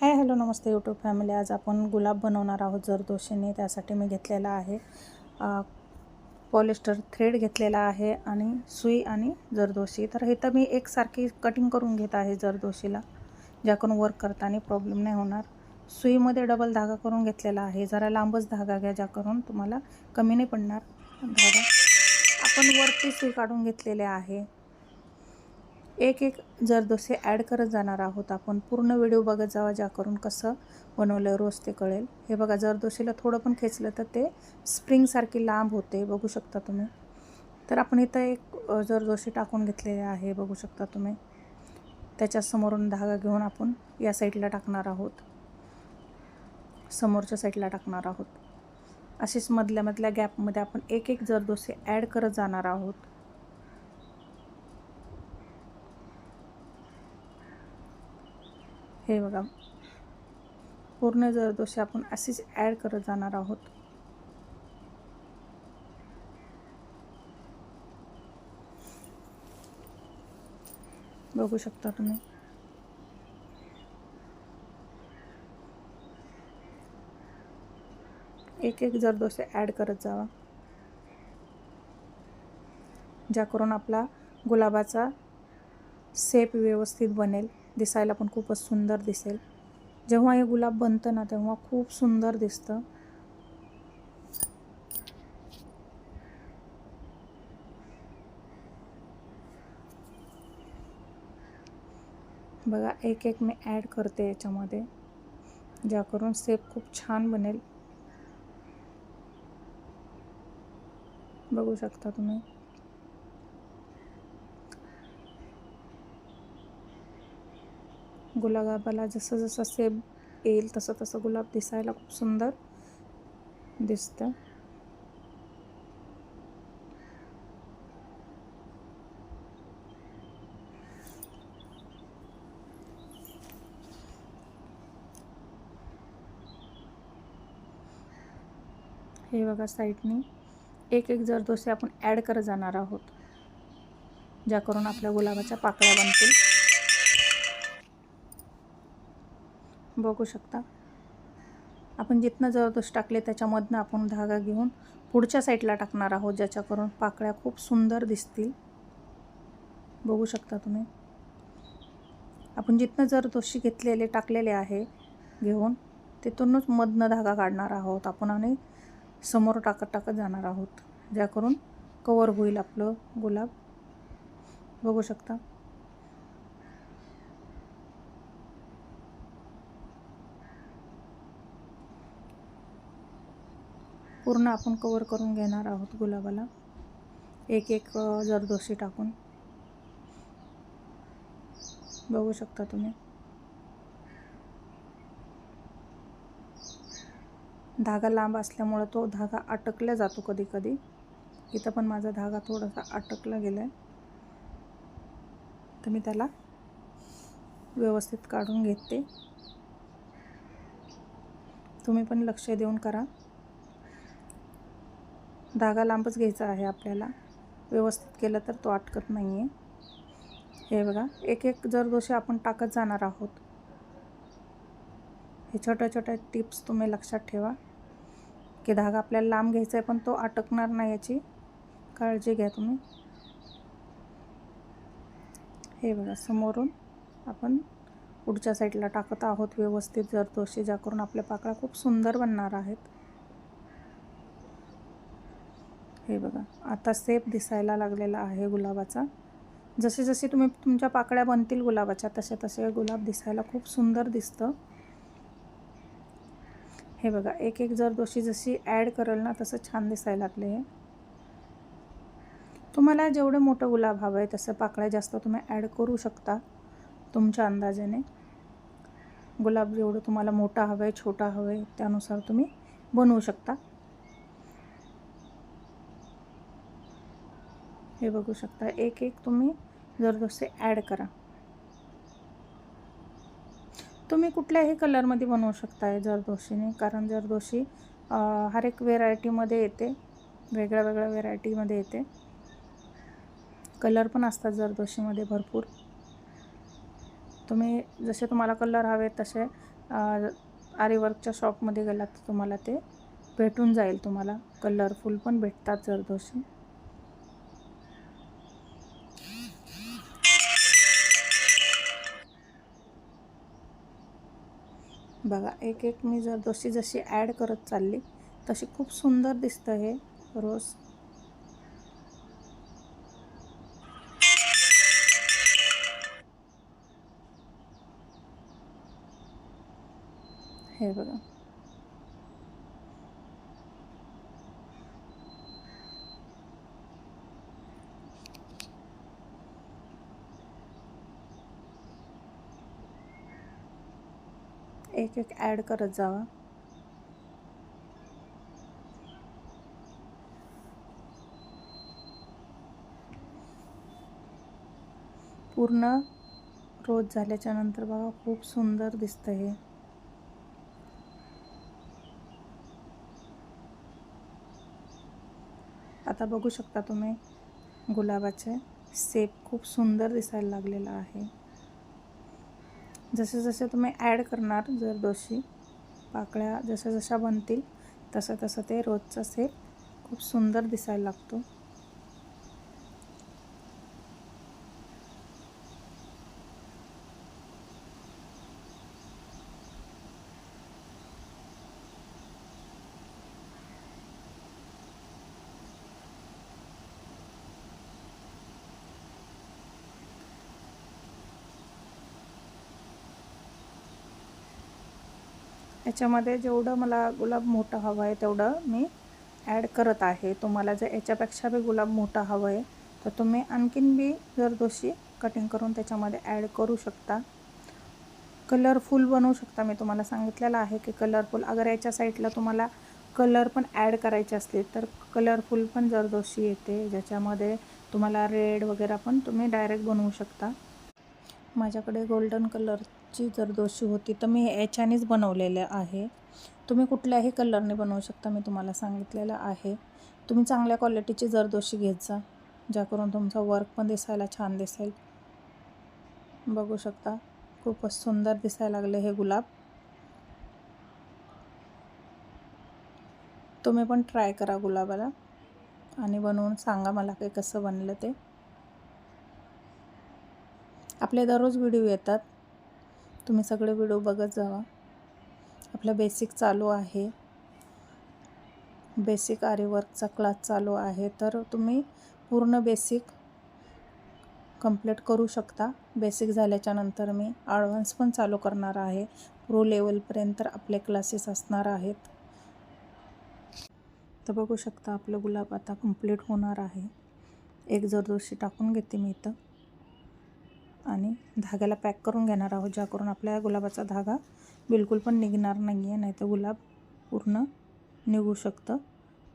हाय hello नमस्ते YouTube family आज आपण गुलाब बनवणार आहोत जरदोशीने त्यासाठी मी घेतलेला आहे पॉलिस्टर थ्रेड घेतलेला आहे आणि सुई आणि जरदोशी तर हे तर मी एकसारखी कटिंग करून घेत आहे जरदोशीला ज्याकडून वर्क करताना प्रॉब्लेम नाही होणार. सुईमध्ये डबल धागा करून घेतलेला आहे. जरा लांबच धागा घ्या ज्याकरून तुम्हाला कमी नाही पडणार. धागा आपण वरती सुई काढून घेतलेले आहे. एक एक जरदोसे ॲड करत जाणार आहोत आपण पूर्ण व्हिडिओ बघत जावा ज्या करून कसं बनवलं रोज ते कळेल. हे बघा जरदोशीला थोडं पण खेचलं तर ते स्प्रिंगसारखी लांब होते बघू शकता तुम्ही. तर आपण इथं एक जरदोशी टाकून घेतलेले आहे बघू शकता तुम्ही. त्याच्यासमोरून धागा घेऊन आपण या साईडला टाकणार आहोत. समोरच्या साईडला टाकणार आहोत. असेच मधल्या मधल्या गॅपमध्ये आपण एक एक जरदोसे ॲड करत जाणार आहोत. हे बघा. पूर्ण जरदोशी आपण अशीच ॲड करत जाणार आहोत. बघू शकता तुम्ही. एक एक जरदोसे ॲड करत जावा. ज्या करून आपला गुलाबाचा सेप व्यवस्थित बनेल. दिसायला पण खूपच सुंदर दिसेल. जेव्हा हे गुलाब बनतं ना तेव्हा खूप सुंदर दिसतं. बघा एक एक मी ॲड करते याच्यामध्ये ज्या करून सेप खूप छान बनेल. बघू शकता तुम्ही. गुलाबाला जसं जसं सेब येईल तसं तसं गुलाब दिसायला खूप सुंदर दिसतं. हे बघा साईडनी. एक एक जरदोसे आपण ॲड करत जाणार आहोत ज्या करून आपल्या गुलाबाच्या पाकळ्या बनतील. बघू शकता. आपण जिथनं जरदोष टाकले त्याच्यामधनं आपण धागा घेऊन पुढच्या साईडला टाकणार आहोत ज्याच्याकरून पाकळ्या खूप सुंदर दिसतील. बघू शकता तुम्ही. आपण जिथनं जरदोशी घेतलेले टाकलेले आहे घेऊन तिथूनच मधनं धागा काढणार आहोत आपण आणि समोर टाकत टाकत जाणार आहोत ज्याकरून कवर होईल आपलं गुलाब. बघू शकता. पूर्ण आपण कवर करून घेणार आहोत गुलाबाला. एक एक जरदोशी टाकून. बघू शकता तुम्ही. धागा लांब असल्यामुळं तो धागा अटकला जातो कधी कधी इथं पण माझा धागा थोडासा अटकला गेला आहे तर मी त्याला व्यवस्थित काढून घेते. तुम्ही पण लक्ष देऊन करा. धागा लांबच घ्यायचा आहे आपल्याला. व्यवस्थित केलं तर तो अटकत नाही आहे हे बघा एक एक जर दोषे आपण टाकत जाणार आहोत. हे छोट्या छोट्या टिप्स तुम्ही लक्षात ठेवा. की धागा आपल्याला लांब घ्यायचा आहे पण तो अटकणार नाही याची काळजी घ्या तुम्ही. हे बघा समोरून आपण पुढच्या साईडला टाकत आहोत व्यवस्थित. जरदोशी ज्या करून आपल्या पाकळ्या खूप सुंदर बनणार आहेत हे बघा आता सेप दिसायला लागलेला आहे गुलाबाचा. जसे जसे तुम्ही तुमच्या पाकळ्या बनतील गुलाबाच्या तसे तसे गुलाब दिसायला खूप सुंदर दिसतं. हे बघा एक एक जर दोषी जशी ॲड करेल ना तसं छान दिसायला लागले हे. तुम्हाला जेवढं मोठं गुलाब हवं आहे तसं पाकळ्या जास्त तुम्ही ॲड करू शकता तुमच्या अंदाजाने. गुलाब जेवढं तुम्हाला मोठा हवं आहे छोटा हवं आहे त्यानुसार तुम्ही बनवू शकता. हे बघू शकता. एक एक तुम्ही जरदोसे ॲड करा. तुम्ही कुठल्याही कलरमध्ये बनवू शकता जरदोशीने कारण जरदोशी हर एक व्हेरायटीमध्ये येते. वेगळ्या वेगळ्या व्हेरायटीमध्ये येते. कलर पण असतात जरदोशीमध्ये भरपूर. तुम्ही जसे तुम्हाला कलर हवे तसे आरीवर्कच्या शॉपमध्ये गेलात तर तुम्हाला ते भेटून जाईल तुम्हाला. कलरफुल पण भेटतात जरदोशी बघा एक एक मी जर जशी जशी ॲड करत चालली तशी खूप सुंदर दिसतं हे रोज. हे बघा. एक एक ॲड करत जावा. पूर्ण रोज झाल्याच्यानंतर बघा खूप सुंदर दिसतं हे. आता बघू शकता तुम्ही गुलाबाचे सेप खूप सुंदर दिसायला लागलेला आहे. जसे जसे तुम्ही ॲड करणार जर दोशी पाकळ्या जशा जशा बनतील तसं तसं ते रोजचा सेप खूप सुंदर दिसायला लागतो. याच्यामध्ये जेवढं मला गुलाब मोठं हवं आहे तेवढं मी ॲड करत आहे. तुम्हाला जर याच्यापेक्षा बी गुलाब मोठा हवं आहे तर तुम्ही आणखीन बी जरदोशी कटिंग करून त्याच्यामध्ये ॲड करू शकता. कलरफुल बनवू शकता. मी तुम्हाला सांगितलेलं आहे की कलरफुल अगर याच्या साईडला तुम्हाला कलर पण ॲड करायचे असले तर कलरफुल पण जरदोशी येते. ज्याच्यामध्ये तुम्हाला रेड वगैरे पण तुम्ही डायरेक्ट बनवू शकता. माझ्याकडे गोल्डन कलर कलरची जरदोशी होती तर मी याच्यानेच बनवलेलं आहे. तुम्ही कुठल्याही कलरने बनवू शकता मी तुम्हाला सांगितलेलं आहे. तुम्ही चांगल्या क्वालिटीची जरदोशी घेत जा ज्याकरून तुमचा वर्क पण दिसायला छान दिसेल. बघू शकता खूपच सुंदर दिसायला लागले हे गुलाब. तुम्ही पण ट्राय करा गुलाबाला आणि बनवून सांगा मला काही कसं बनलं ते. आपले दररोज व्हिडिओ येतात. तुम्ही सगळे व्हिडिओ बघत जावा. आपला बेसिक चालू आहे. बेसिक आरीवर्कचा क्लास चालू आहे. तर तुम्ही पूर्ण बेसिक कंप्लीट करू शकता. बेसिक झाल्याच्यानंतर मी ॲडव्हान्स पण चालू करणार आहे. प्रो लेवलपर्यंत आपले क्लासेस असणार आहेत. तर बघू शकता आपलं गुलाब आता कंप्लीट होणार आहे. एक जरदोशी टाकून घेते मी इथं. आणि धाग्याला पॅक करून घेणार आहोत ज्याकरून आपल्या गुलाबाचा धागा बिलकुल पण निघणार नाही आहे नाही तर गुलाब पूर्ण निघू शकतं.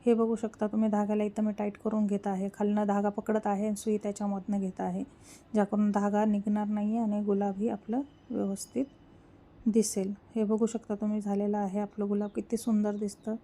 हे बघू शकता तुम्ही धाग्याला इथं मी टाईट करून घेत आहे. खालनं धागा पकडत आहे सुई त्याच्यामधनं घेत आहे. ज्याकरून धागा निघणार नाही आहे आणि गुलाबही आपलं व्यवस्थित दिसेल. हे बघू शकता तुम्ही झालेलं आहे. आपलं गुलाब किती सुंदर दिसतं.